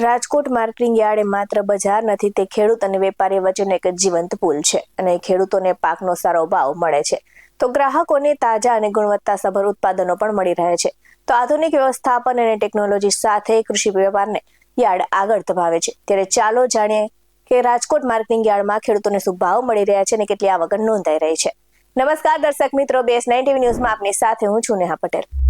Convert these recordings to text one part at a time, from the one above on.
Rajkot marketing yard એ માત્ર બજાર નથી, તે ખેડૂત અને વેપારી વચ્ચેનો એક જીવંત પુલ છે અને ખેડૂતોને પાકનો સારો ભાવ મળે છે. તો ગ્રાહકોને તાજા અને ગુણવત્તાસભર ઉત્પાદનો પણ મળી રહે છે. તો આધુનિક વ્યવસ્થાપન અને ટેકનોલોજી સાથે કૃષિ વેપારને યાર્ડ આગળ ધપાવે છે. ત્યારે ચાલો જાણીએ કે રાજકોટ માર્કેટિંગ યાર્ડમાં ખેડૂતોને શું ભાવ મળી રહ્યા છે અને કેટલી આવક નોંધાઈ રહી છે. નમસ્કાર, દર્શક મિત્રો, બેસ નાઇન ન્યૂઝમાં આપની સાથે હું છું નેહા પટેલ.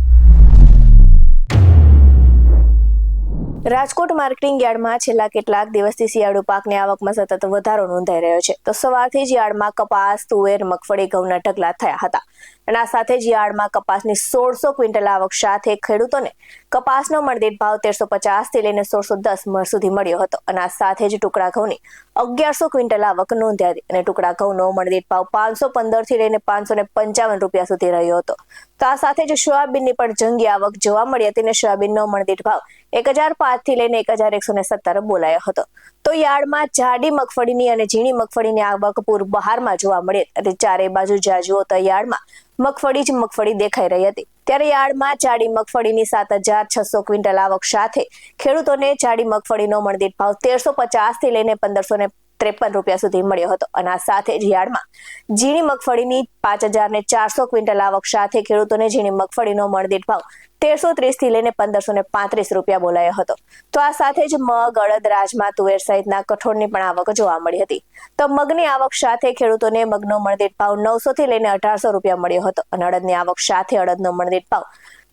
રાજકોટ માર્કેટિંગ યાર્ડમાં છેલ્લા કેટલાક દિવસથી શિયાળુ પાકની આવકમાં સતત વધારો નોંધાઈ રહ્યો છે. તો સવારથી જ યાર્ડમાં કપાસ, તુવેર, મગફળી, ઘઉંના ઢગલા થયા હતા. અને આ સાથે જ યાર્ડમાં કપાસની સોળસો ક્વિન્ટલ આવક સાથે ખેડૂતોને કપાસનો મણદીઠ ભાવ તેરસો પચાસથી લઈને સોળસો દસ સુધી મળ્યો હતો અને આ સાથે જ ટુકડા ઘઉંની અગિયારસો ક્વિન્ટલ આવક નોંધાઈ હતી અને ટુકડા ઘઉંનો મણદીઠ ભાવ પાંચસો પંદરથી લઈને પાંચસો ને પંચાવન રૂપિયા સુધી રહ્યો હતો. તો આ સાથે જ સોયાબીનની પણ જંગી આવક જોવા મળી હતી અને સોયાબીનનો મણદીઠ ભાવ એક હજાર પાંચથી લઈને એક હજાર એકસો ને સત્તર બોલાયો હતો. તો યાર્ડમાં જાડી મગફળીની અને ઝીણી મગફળીની આવક પૂર બહારમાં જોવા મળી અને ચારે બાજુ જ્યાં જુઓ તો યાર્ડમાં મગફળી જ મગફળી દેખાઈ રહી હતી. ત્યારે યાર્ડમાં જાડી મગફળીની સાત હજાર છસો ક્વિન્ટલ આવક સાથે ખેડૂતોને જાડી મગફળીનો મળદીઠ ભાવ તેરસો પચાસથી લઈને પંદરસો ને ત્રેપન રૂપિયા સુધી મળ્યો હતો અને આ સાથે જ યાર્ડમાં ઝીણી મગફળીની પાંચ હજાર ને ચારસો ક્વિન્ટલ આવક સાથે ખેડૂતોને ઝીણી મગફળીનો મળદીઠ ભાવ તેરસો ત્રીસથી લઈને પંદરસો ને પાંત્રીસ રૂપિયા બોલાયો હતો. તો આ સાથે જ મગ, અડદ, રાજમા, તુવેર સહિતના કઠોળની પણ આવક જોવા મળી હતી. તો મગની આવક સાથે ખેડૂતોને મગનો મળદીઠ ભાવ નવસો થી લઈને અઢારસો રૂપિયા મળ્યો હતો અને અડદની આવક સાથે અડદનો મળદીઠ ભાવ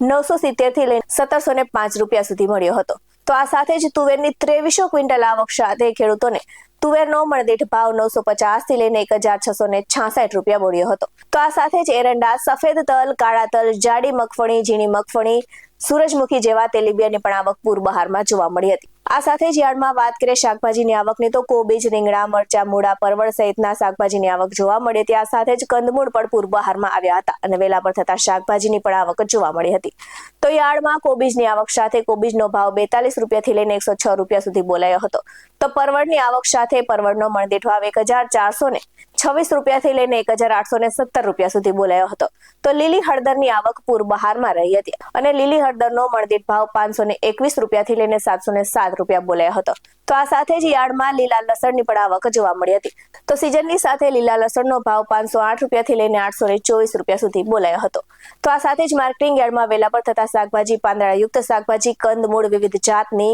નવસો સિત્તેરથી લઈને સત્તરસો ને પાંચ રૂપિયા સુધી મળ્યો હતો. તો આ સાથે જ તુવેરની ત્રેવીસો ક્વિન્ટલ આવક સાથે ખેડૂતોને તુવેરનો મળદીઠ ભાવ નવસો પચાસથી લઈને એક હજાર છસો ને છાસઠ રૂપિયા બોલ્યો હતો. તો આ સાથે જ એરંડા, સફેદ તલ, કાળા તલ, જાડી મગફળી, ઝીણી મગફળી, સૂરજમુખી જેવા તેલીબિયાની પણ આવક પૂર બહારમાં જોવા મળી હતી. આ સાથે જ યાર્ડમાં વાત કરીએ શાકભાજીની આવકની, તો કોબીજ, રીંગણા, મરચા, મૂળા, પરવળ સહિતના શાકભાજીની આવક જોવા મળી હતી. સાથે જ કંદમૂળ પણ પૂર બહારમાં આવ્યા હતા અને વેલા પર થતા શાકભાજીની પણ આવક જોવા મળી હતી. તો યાર્ડમાં કોબીજની આવક સાથે કોબીજનો ભાવ બેતાલીસ રૂપિયાથી લઈને એકસો છ રૂપિયા સુધી બોલાયો હતો. તો પરવળની આવક સાથે પરવળનો મણદીઠ ભાવ એક હજાર ચારસો ને છવ્વીસ રૂપિયાથી લઈને એક હજાર આઠસો ને સત્તર રૂપિયા સુધી બોલાયો હતો. તો લીલી હળદરની આવક પૂર બહારમાં રહી હતી અને લીલી હળદરનો મળદીઠ ભાવ પાંચસો ને એકવીસ રૂપિયાથી લઈને સાતસો ને સાત રૂપિયા બોલાયો હતો. તો આ સાથે જ યાર્ડમાં લીલા લસણની પણ આવક જોવા મળી હતી. તો સિઝનની સાથે લીલા લસણનો ભાવ પાંચસો આઠ રૂપિયાથી લઈને આઠસો ને ચોવીસ રૂપિયા સુધી બોલાયો હતો. તો આ સાથે જ માર્કેટિંગ યાર્ડમાં વેલા પર થતા શાકભાજી, પાંદડાયુક્ત શાકભાજી કંદમૂળ વિવિધ જાતની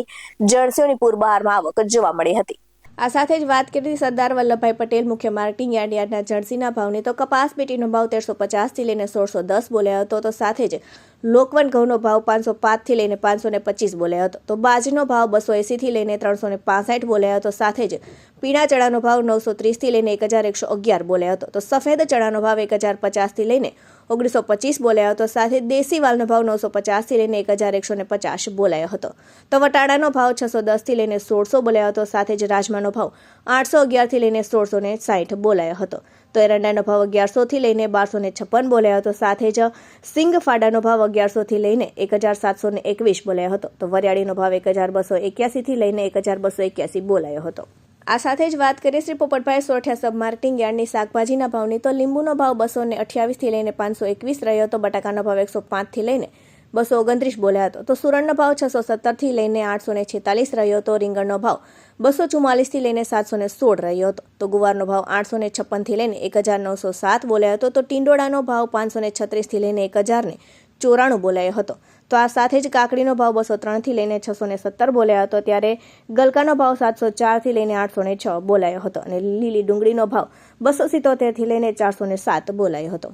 જળસીઓની પૂર બહારમાં આવક જોવા મળી હતી. આ સાથે જ વાત કરી સરદાર વલ્લભભાઈ પટેલ, મુખ્ય માર્કેટિંગ યાર્ડ યાર્ડના જર્સીના ભાવની તો કપાસ પેટીનો ભાવ તેરસો પચાસથી લઈને સોળસો દસ બોલ્યો હતો. તો સાથે જ લોકવન ઘઉંનો ભાવ પાંચસો પાંચથી લઈને પાંચસો ને પચીસ બોલાયો હતો. તો બાજરીનો ભાવ બસો એંસીથી લઈને ત્રણસો ને પાસઠ બોલાયો હતો. સાથે જ પીળા ચણાનો ભાવ નવસો ત્રીસથી લઈને એક હજાર એકસો અગિયાર બોલ્યો હતો. તો સફેદ ચણાનો ભાવ એક હજાર પચાસથી લઈને ઓગણીસો પચીસ બોલાયો હતો. સાથે દેશી વાલનો ભાવ નવસો પચાસથી લઈને એક હજાર એકસો ને પચાસ બોલાયો હતો. તો વટાણાનો ભાવ છસો દસથી લઈને સોળસો બોલાયો હતો. સાથે જ રાજમાનો ભાવ આઠસો અગિયારથી લઈને સોળસો ને સાઠ બોલાયો હતો. તો એરંડાનો ભાવ અગિયારસોથી લઈને બારસો ને છપ્પન બોલાયો હતો. સાથે જ સિંગ ફાડાનો ભાવ અગિયારસોથી લઈને એક હજાર સાતસો ને એકવીસ બોલાયો હતો. તો વરિયાળીનો ભાવ એક હજાર બસો એક્યાસીથી લઈને એક હજાર બસો એક્યાસી બોલાયો હતો. આ સાથે જ વાત કરીએ શ્રી પોપટભાઈ સોરઠિયા સબ માર્કેટિંગ યાર્ડની શાકભાજીના ભાવની. તો લીંબુનો ભાવ બસો ને અઠ્યાવીસથી લઈને પાંચસો એકવીસ રહ્યો હતો. બટાકાનો ભાવ એકસો પાંચથી લઈને બસો ઓગણત્રીસ બોલ્યા હતો. તો સુરણનો ભાવ છસો સત્તરથી લઈને આઠસો ને છેતાલીસ રહ્યો હતો. રીંગણનો ભાવ બસો ચુમ્માલીસથી લઈને સાતસો ને સોળ રહ્યો હતો. તો ગુવારનો ભાવ આઠસો ને છપ્પનથી લઈને એક હજાર નવસો સાત બોલાયો હતો. તો ટીંડોળાનો ભાવ પાંચસો ને છત્રીસથી લઈને એક હજારને ચોરાણું બોલાયો હતો. તો આ સાથે જ કાકડીનો ભાવ બસો ત્રણથી લઈને છસો ને સત્તર બોલાયો હતો. ત્યારે ગલકાનો ભાવ સાતસો ચારથી લઈને આઠસો ને છ બોલાયો હતો. અને લીલી ડુંગળીનો ભાવ બસો સિત્તોતેરથી લઈને ચારસો ને સાત બોલાયો હતો.